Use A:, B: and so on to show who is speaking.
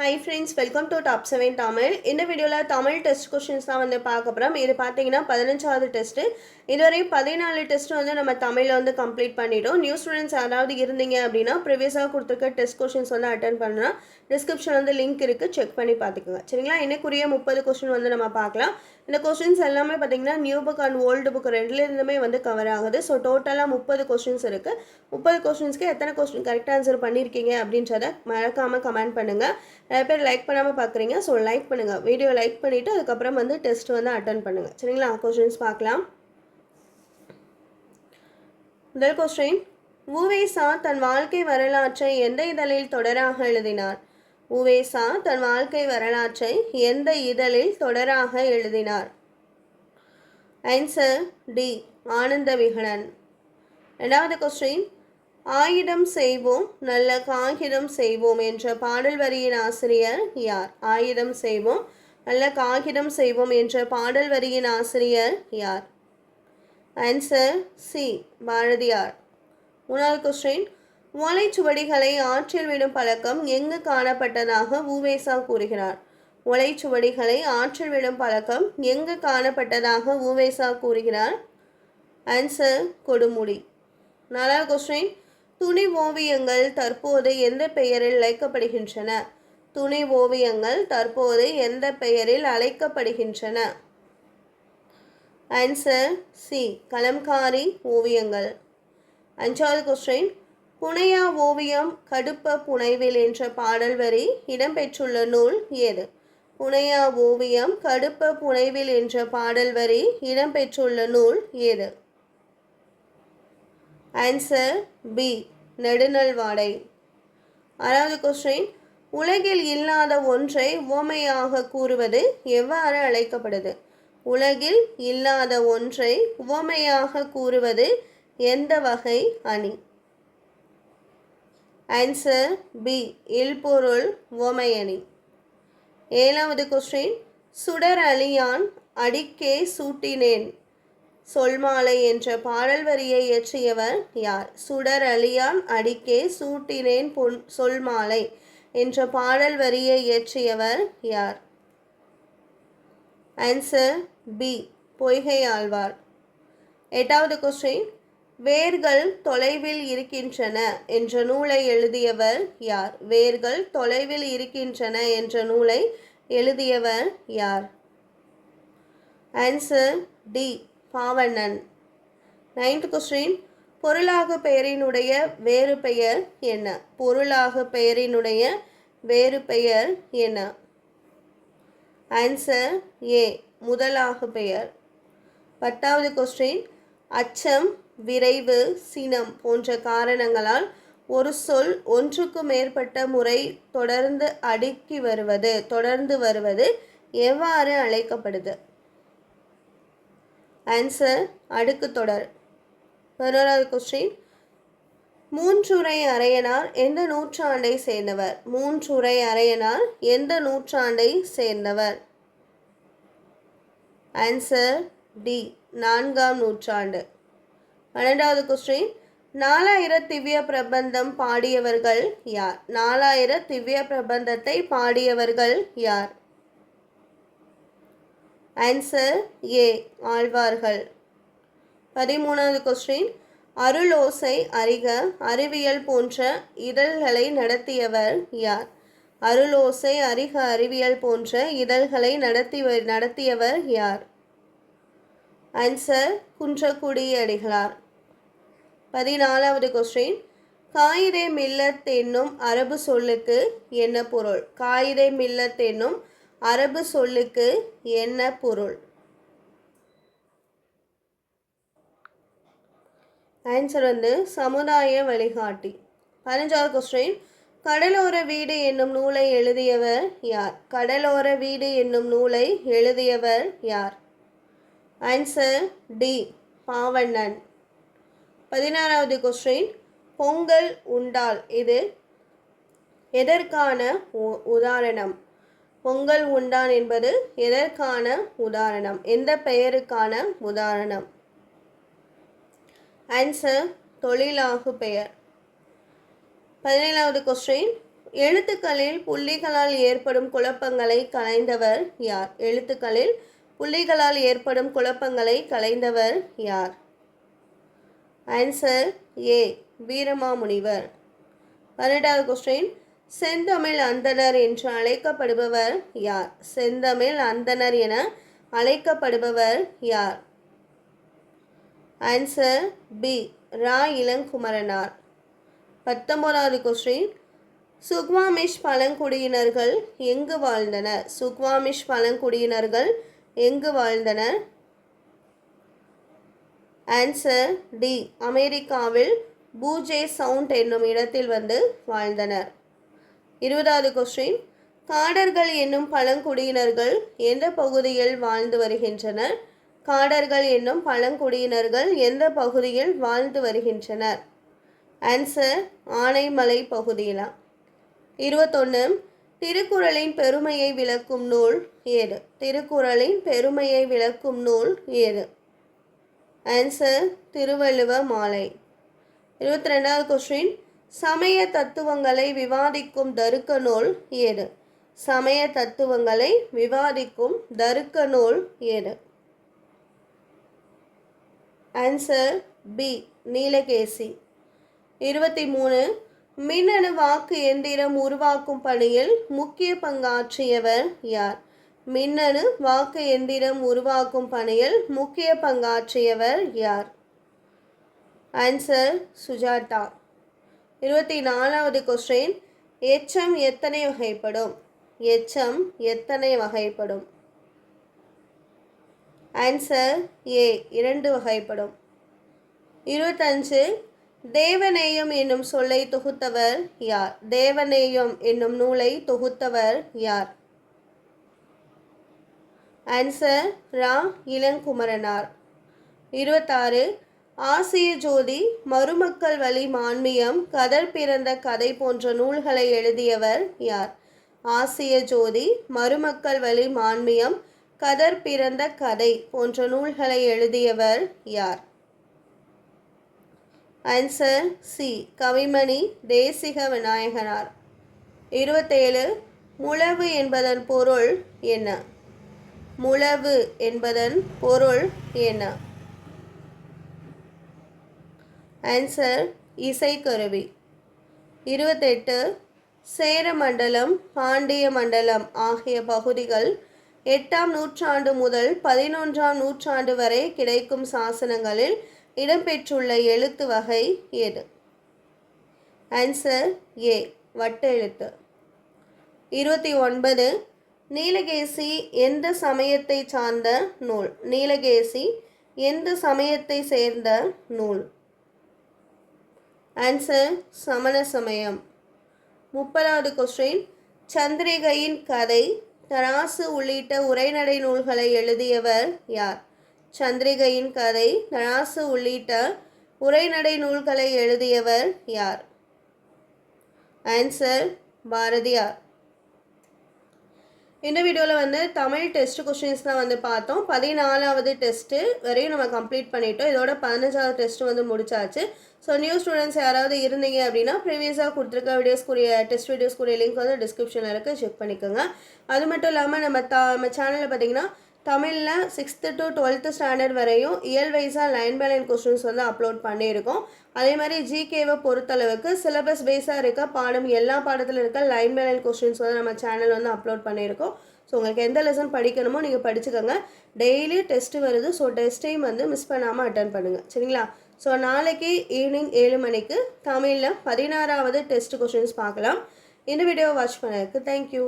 A: Hi friends welcome to top seven Tamil இந்த வீடியோவில் Tamil test questions தான் வந்து பார்க்க போகிறோம் இது பார்த்தீங்கன்னா பதினஞ்சாவது டெஸ்ட்டு இதுவரை பதினாலு டெஸ்ட் வந்து நம்ம தமிழில் வந்து கம்ப்ளீட் பண்ணிட்டோம். நியூ ஸ்டூடெண்ட்ஸ் யாராவது இருந்தீங்க அப்படின்னா ப்ரிவியஸாக கொடுத்துருக்க டெஸ்ட் கொஷின்ஸ் வந்து அட்டன் பண்ணலாம். டிஸ்கிரிப்ஷன் வந்து லிங்க் இருக்குது செக் பண்ணி பார்த்துக்கோங்க. சரிங்களா? இன்னைக்குரிய முப்பது கொஷின் வந்து நம்ம பார்க்கலாம். இந்த கொஷின்ஸ் எல்லாமே பார்த்தீங்கன்னா new book and old book ரெண்டுலேருந்துமே வந்து கவர் ஆகுது. ஸோ டோட்டலாக முப்பது கொஷின்ஸ் இருக்குது முப்பது கொஷின்ஸ்க்கு எத்தனை கொஸ்டின் கரெக்ட் ஆன்சர் பண்ணியிருக்கீங்க அப்படின்றத மறக்காமல் கமெண்ட் பண்ணுங்கள் நிறைய பேர் லைக் பண்ணாமல் பார்க்குறீங்க ஸோ லைக் பண்ணுங்கள் வீடியோ லைக் பண்ணிவிட்டு அதுக்கப்புறம் வந்து டெஸ்ட் வந்து அட்டன் பண்ணுங்கள் சரிங்களா? கொஸ்டின்ஸ் பார்க்கலாம். முதல் கொஸ்டின் உவேசா தன் வாழ்க்கை வரலாற்றை எந்த இதழில் தொடராக எழுதினார்? உவேசா தன் வாழ்க்கை வரலாற்றை எந்த இதழில் தொடராக எழுதினார்? ஆன்சர் டி ஆனந்த விகடன் ரெண்டாவது கொஸ்டின் ஆயிடம் செய்வோம் நல்ல காகிதம் செய்வோம் என்ற பாடல் வரியின் ஆசிரியர் யார்? ஆயிரம் செய்வோம் நல்ல காகிதம் செய்வோம் என்ற பாடல் வரியின் ஆசிரியர் யார்? Answer C Bharathiyar. மூணாவது கொஸ்டின் ஒலைச்சுவடிகளை ஆற்றில் விடும் பழக்கம் எங்கு காணப்பட்டதாக ஊவேசா கூறுகிறார். ஒலைச்சுவடிகளை ஆற்றில் விடும் பழக்கம் எங்கு காணப்பட்டதாக ஊவேசா கூறுகிறார்? ஆன்சர் கொடுமுடி. நாலாவது கொஸ்டின் துணி ஓவியங்கள் தற்போது எந்த பெயரில் அழைக்கப்படுகின்றன? துணை ஓவியங்கள் தற்போது எந்த பெயரில் அழைக்கப்படுகின்றன? ஆன்சர் சி கலம்காரி ஓவியங்கள். அஞ்சாவது கொஸ்டின் புனையா ஓவியம் கடுப்ப புனைவில் என்ற பாடல் வரி இடம்பெற்றுள்ள நூல் ஏது? புனையா ஓவியம் கடுப்ப புனைவில் என்ற பாடல் வரி இடம்பெற்றுள்ள நூல் ஏது? ஆன்சர் பி நெடுநல்வாடை ஆறாவது கொஸ்டின் உலகில் இல்லாத ஒன்றை உவமையாக கூறுவது எவ்வாறு அழைக்கப்படுது? உலகில் இல்லாத ஒன்றை உவமையாக கூறுவது எந்த வகை அணி? ஆன்சர் பி இல்பொருள் உவமையணி. ஏழாவது கொஸ்டின் சுடர் அழியான் அடிக்கே சூட்டினேன். சொல்மாலை என்ற பாடல் வரியை இயற்றியவர் யார்? சுடர் அழியான் அடிக்கே சூட்டினேன் பொன் சொல்மாலை என்ற பாடல் வரியை இயற்றியவர் யார்? Answer B Poigai Azhwar. எட்டாவது கொஸ்டின் வேர்கள் தொலைவில் இருக்கின்றன என்ற நூலை எழுதியவர் யார்? வேர்கள் தொலைவில் இருக்கின்றன என்ற நூலை எழுதியவர் யார்? Answer D Pavannan. Ninth question பொருளாக பெயரினுடைய வேறு பெயர் என்ன? பொருளாக பெயரினுடைய வேறு பெயர் என்ன? ஆன்சர் ஏ முதலாக பெயர். பத்தாவது கொஸ்டின் அச்சம் விரைவு சினம் போன்ற காரணங்களால் ஒரு சொல் ஒன்றுக்கு மேற்பட்ட முறை தொடர்ந்து அடுக்கி வருவது தொடர்ந்து வருவது எவ்வாறு அழைக்கப்படுது? ஆன்சர் அடுக்கு தொடர். பதினோராவது கொஸ்டின் மூன்றுரை அரையனார் எந்த நூற்றாண்டை சேர்ந்தவர்? மூன்றுரை அரையனார் எந்த நூற்றாண்டை சேர்ந்தவர்? ஆன்சர் டி நான்காம் நூற்றாண்டு. பன்னெண்டாவது கொஸ்டின் நாலாயிர திவ்ய பிரபந்தம் பாடியவர்கள் யார்? நாலாயிர திவ்ய பிரபந்தத்தை பாடியவர்கள் யார்? ஆன்சர் ஏ ஆழ்வார்கள். பதிமூணாவது கொஸ்டின் அருளோசை அறிக அறிவியல் போன்ற இதழ்களை நடத்தியவர் யார்? அருளோசை அறிக அறிவியல் போன்ற இதழ்களை நடத்தி நடத்தியவர் யார்? ஆன்சர் குன்றக்குடி அடிகளார். பதினாலாவது கொஸ்டின் காயிதே மில்லத் என்னும் அரபு சொல்லுக்கு என்ன பொருள்? காயிதே மில்லத் என்னும் அரபு சொல்லுக்கு என்ன பொருள்? ஆன்சர் வந்து சமுதாய வழிகாட்டி. பதினஞ்சாவது கொஸ்டின் கடலோர வீடு என்னும் நூலை எழுதியவர் யார்? கடலோர வீடு என்னும் நூலை எழுதியவர் யார்? Answer D Pavannan. பதினாறாவது கொஸ்டின் பொங்கல் உண்டால் இது எதற்கான உ- உதாரணம்? பொங்கல் உண்டான் என்பது எதற்கான உதாரணம்? எந்த பெயருக்கான உதாரணம்? ஆன்சர் தொழிலாகு பெயர். பதினேழாவது கொஸ்டின் எழுத்துக்களில் புள்ளிகளால் ஏற்படும் குழப்பங்களை கலைந்தவர் யார்? எழுத்துக்களில் புள்ளிகளால் ஏற்படும் குழப்பங்களை கலைந்தவர் யார்? Answer A Veeramamunivar. பன்னெண்டாவது கொஸ்டின் செந்தமிழ் அந்தணர் என்று அழைக்கப்படுபவர் யார்? செந்தமிழ் அந்தணர் என அழைக்கப்படுபவர் யார்? Answer B Ra. இளங்குமரனார். பத்தொன்பதாவது கொஸ்டின் சுக்வாமிஷ் பழங்குடியினர்கள் எங்கு வாழ்ந்தனர்? சுக்வாமிஷ் பழங்குடியினர்கள் எங்கு வாழ்ந்தனர்? ஆன்சர் டி அமெரிக்காவில் பூஜே சவுண்ட் என்னும் இடத்தில் வந்து வாழ்ந்தனர். இருபதாவது கொஸ்டின் காடர்கள் என்னும் பழங்குடியினர்கள் எந்த பகுதியில் வாழ்ந்து வருகின்றனர்? காடர்கள் என்னும் பழங்குடியினர்கள் எந்த பகுதியில் வாழ்ந்து வருகின்றனர்? ஆன்சர் ஆனைமலை பகுதியிலா? இருபத்தொன்று திருக்குறளின் பெருமையை விளக்கும் நூல் ஏது? திருக்குறளின் பெருமையை விளக்கும் நூல் ஏது? ஆன்சர் திருவள்ளுவ மாலை. இருபத்தி ரெண்டாவது கொஸ்டின் சமய தத்துவங்களை விவாதிக்கும் தருக்க நூல் ஏது சமய தத்துவங்களை விவாதிக்கும் தருக்க நூல் ஏது ஆன்சர் பி நீலகேசி. இருபத்தி மூணு மின்னணு வாக்கு எந்திரம் உருவாக்கும் பணியில் முக்கிய பங்காற்றியவர் யார்? மின்னணு வாக்கு எந்திரம் உருவாக்கும் பணியில் முக்கிய பங்காற்றியவர் யார்? ஆன்சர் சுஜாதா. இருபத்தி நாலாவது கொஸ்டின் எச்சம் எத்தனை வகைப்படும்? எச்சம் எத்தனை வகைப்படும்? ஆன்சர் ஏ இரண்டு வகைப்படும். இருபத்தஞ்சு தேவநேயம் என்னும் சொல்லை தொகுத்தவர் யார்? தேவநேயம் என்னும் நூலை தொகுத்தவர் யார்? ஆன்சர் ரா இளங்குமரனார். இருபத்தாறு ஆசிய ஜோதி மருமக்கள் வழி மான்மியம் கதர் பிறந்த கதை போன்ற நூல்களை எழுதியவர் யார்? ஆசிய ஜோதி மருமக்கள் வழி மான்மியம் கதர் பிறந்த கதை போன்ற நூல்களை எழுதியவர் யார்? Answer C Kavimani Desika Vinayaganar. இருபத்தேழு முழவு என்பதன் பொருள் என்ன? முழவு என்பதன் பொருள் என்ன? ஆன்சர் இசைக்கருவி. இருபத்தெட்டு சேர மண்டலம் பாண்டிய மண்டலம் ஆகிய பகுதிகள் எட்டாம் நூற்றாண்டு முதல் பதினொன்றாம் நூற்றாண்டு வரை கிடைக்கும் சாசனங்களில் இடம்பெற்றுள்ள எழுத்து வகை எது? ஆன்சர் ஏ வட்ட எழுத்து. இருபத்தி ஒன்பது நீலகேசி எந்த சமயத்தை சார்ந்த நூல்? நீலகேசி எந்த சமயத்தை சேர்ந்த நூல்? ஆன்சர் சமண சமயம் முப்பதாவது கொஸ்டின் சந்திரிகையின் கதை. தராசு உள்ளிட்ட உரைநடை நூல்களை எழுதியவர் யார்? சந்திரிகையின் கதை தராசு உள்ளிட்ட உரைநடை நூல்களை எழுதியவர் யார்? ஆன்சர் பாரதியார். இந்த வீடியோவில் வந்து தமிழ் டெஸ்ட் கொஷின்ஸ் தான் வந்து பார்த்தோம். பதினாலாவது டெஸ்ட்டு வரையும் நம்ம கம்ப்ளீட் பண்ணிட்டோம். இதோட பதினஞ்சாவது டெஸ்ட் வந்து முடிச்சாச்சு. ஸோ நியூ ஸ்டூடெண்ட்ஸ் யாராவது இருந்தீங்க அப்படின்னா ப்ரீவியஸாக கொடுத்துருக்க வீடியோஸ்க்குரிய டெஸ்ட் வீடியோஸ்க்குரிய லிங்க் வந்து டிஸ்கிரிப்ஷனில் இருக்குது செக் பண்ணிக்கோங்க. அது மட்டும் இல்லாமல் நம்ம த நம்ம சேனலில் பார்த்தீங்கன்னா தமிழில் சிக்ஸ்த்து டு டுவெல்த்து ஸ்டாண்டர்ட் வரையும் இயல் வைஸாக லைன் பை லைன் கொஸ்டின்ஸ் வந்து அப்லோட் பண்ணியிருக்கோம். அதே மாதிரி ஜிகேவை பொறுத்தளவுக்கு சிலபஸ் பேஸாக இருக்க பாடம் எல்லா பாடத்தில் இருக்க லைன் பை லைன் கொஸ்டின்ஸ் வந்து நம்ம சேனல் வந்து அப்லோட் பண்ணியிருக்கோம். ஸோ உங்களுக்கு எந்த லெசன் படிக்கணுமோ நீங்கள் படிச்சுக்கோங்க. டெய்லி டெஸ்ட்டு வருது. ஸோ டெஸ்ட்டையும் வந்து மிஸ் பண்ணாமல் அட்டன் பண்ணுங்கள் சரிங்களா? ஸோ நாளைக்கு ஈவினிங் ஏழு மணிக்கு தமிழில் பதினாறாவது டெஸ்ட் கொஷின்ஸ் பார்க்கலாம். இந்த வீடியோவை வாட்ச் பண்ணதுக்கு தேங்க்யூ